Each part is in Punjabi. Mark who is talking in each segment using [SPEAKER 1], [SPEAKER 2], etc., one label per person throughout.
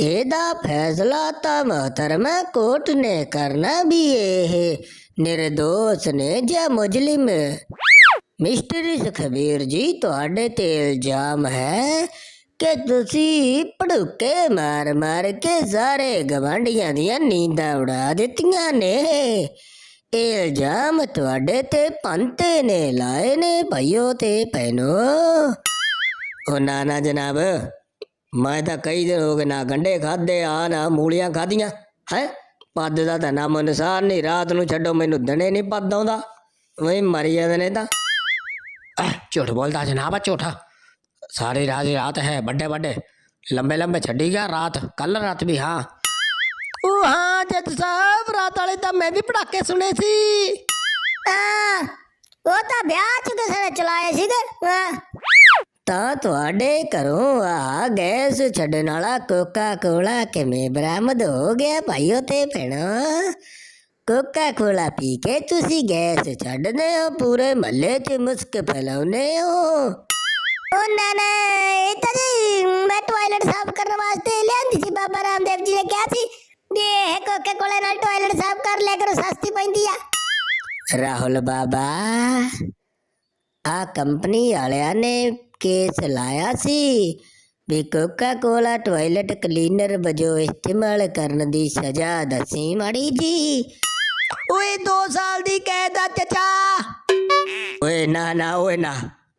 [SPEAKER 1] ਇਹਦਾ ਫੈਸਲਾ ਤਾਂ ਮਹਤਰਮ ਕੋਰਟ ਨੇ ਕਰਨਾ ਵੀ ਇਹ। ਨਿਰਦੋਸ਼ ਨੇ ਜਾਂ ਮੁਜਲਿਮ। ਮਿਸਟਰ ਸੁਖਬੀਰ ਜੀ, ਤੁਹਾਡੇ ਤੇ ਇਲਜ਼ਾਮ ਹੈ ਕਿ ਤੁਸੀਂ ਭੜੁੱਕੇ ਮਾਰ ਮਾਰ ਕੇ ਸਾਰੇ ਗਵਾਂਢੀਆਂ ਦੀਆਂ ਨੀਂਦਾਂ ਉਡਾ ਦਿੱਤੀਆਂ ਨੇ। ਇਹ ਇਲਜ਼ਾਮ ਤੁਹਾਡੇ ਤੇ ਪੰਤੇ ਨੇ ਲਾਏ ਨੇ, ਭਾਈਓ ਤੇ ਭੈਣੋ। ਉਹ ਨਾ ਨਾ ਜਨਾਬ ਮੈਂ ਤਾਂ ਕਈ ਦਿਨ ਹੋ ਗਏ ਨਾ ਗੰਡੇ ਖਾਦੇ ਆ ਨਾ ਮੂਲੀਆਂ ਖਾਧੀਆਂ ਹੈ? ਪੱਦ ਦਾ ਤਾਂ ਨਾਮ ਅਨੁਸਾਰ ਨਹੀਂ ਰਾਤ ਨੂੰ ਛੱਡੋ ਮੈਨੂੰ ਦਣੇ ਨਹੀਂ ਪੱਦ ਆਉਂਦਾ। ਵਈ ਮਰ ਜਾਂਦੇ ਨੇ ਤਾਂ।
[SPEAKER 2] ਅਹ, ਝੂਠ ਬੋਲਦਾ ਜਨਾਬ ਝੂਠਾ। ਸਾਰੀ ਰਾਤ ਰਾਤ ਹੈ ਵੱਡੇ ਵੱਡੇ। ਲੰਬੇ ਲੰਬੇ ਛੱਡੀ ਗਿਆ ਰਾਤ ਕੱਲ ਰਾਤ ਵੀ ਹਾਂ।
[SPEAKER 1] ਉਹ ਹਾਂ ਜੱਜ ਸਾਹਿਬ ਰਾਤ ਵਾਲੇ ਤਾਂ ਮੈਂ ਵੀ ਪੜਾਕੇ ਸੁਣੇ ਸੀ। ਆ ਉਹ ਤਾਂ ਵਿਆਹ ਚ ਕਿਸੇ ਨੇ ਚਲਾਏ ਸੀਗੇ ਆ। ਤਾਂ ਤੁਹਾਡੇ ਘਰੋਂ ਆ ਗੈਸ ਛੱਡਣ ਵਾਲਾ ਕੋਕਾ ਕੋਲਾ ਕਿਵੇਂ ਬਰਾਮਦ ਹੋ ਗਿਆ ਭਾਈਓ ਤੇ ਭੈਣੋ ਕੋਕਾ ਕੋਲਾ ਪੀ ਕੇ ਤੁਸੀਂ ਗੈਸ ਛੱਡਦੇ ਹੋ ਪੂਰੇ ਮਹੱਲੇ 'ਚ ਮੁਸਕ ਫੈਲਾਉਂਦੇ ਹੋ ਉਹ ਨਾ ਨਾ ਇਹ ਤਾਂ ਜੀ ਮੈਂ ਟਾਇਲਟ ਸਾਫ਼ ਕਰਨ ਵਾਸਤੇ ਲਿਆਂਦੀ ਸੀ ਬਾਬਾ ਰਾਮਦੇਵ ਜੀ ਨੇ ਕਿਹਾ ਸੀ ਵੀ ਇਹ ਕੋਕੇ ਕੋਲੇ ਨਾਲ ਟਾਇਲਟ ਸਾਫ਼ ਕਰ ਲਿਆ ਕਰੋ ਸਸਤੀ ਪੈਂਦੀ ਆ ਰਾਹੁਲ ਬਾਬਾ ਆ ਕੰਪਨੀ ਵਾਲਿਆਂ ਨੇ ਕੇਸ ਸੀ ਵੀ ਕੋਕਾ ਕੋਲਾ ਟਾਇਲਟ ਕਲੀਨਰ ਵਜੋਂ ਇਸਤੇਮਾਲ ਕਰਨ ਦੀ ਸਜ਼ਾ ਦੱਸੀ ਮਾੜੀ ਜੀ। ਓਏ 2 ਸਾਲ ਦੀ ਕੈਦ ਆ ਚਚਾ। ਓਏ ਨਾ ਨਾ, ਓਏ ਨਾ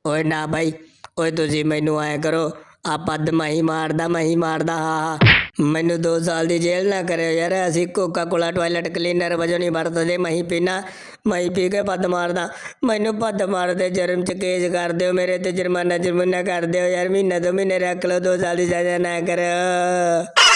[SPEAKER 1] ਓਏ ਨਾ ਬਾਈ, ਓਏ ਤੁਸੀਂ ਮੈਨੂੰ ਐ ਕਰੋ ਆ ਪੱਦ ਮੈਂ ਮਾਰਦਾ ਮੈਂ ਮਾਰਦਾ ਹਾਂ। ਮੈਨੂੰ 2 ਸਾਲ ਦੀ ਜੇਲ੍ਹ ਨਾ ਕਰਿਓ ਯਾਰ, ਅਸੀਂ ਕੋਕਾ ਕੋਲਾ ਟਾਇਲਟ ਕਲੀਨਰ ਵਜੋਂ ਨਹੀਂ ਵਰਤਦੇ ਮੈਂ ਪੀਣਾ ਮੈਂ ਪੀ ਕੇ ਪੱਦ ਮਾਰਦਾ। ਮੈਨੂੰ ਪੱਦ ਮਾਰਦੇ ਜੁਰਮ ਚ ਕੇਸ ਕਰ ਦਿਓ, ਮੇਰੇ ਤੇ ਜੁਰਮਾਨਾ ਜੁਰਮਾਨਾ ਕਰ ਦਿਓ, ਯਾਰ ਮਹੀਨਾ ਦੋ ਮਹੀਨੇ ਰੱਖ ਲਓ 2 ਸਾਲ ਦੀ ਸਜ਼ਾ ਨਾ ਕਰੋ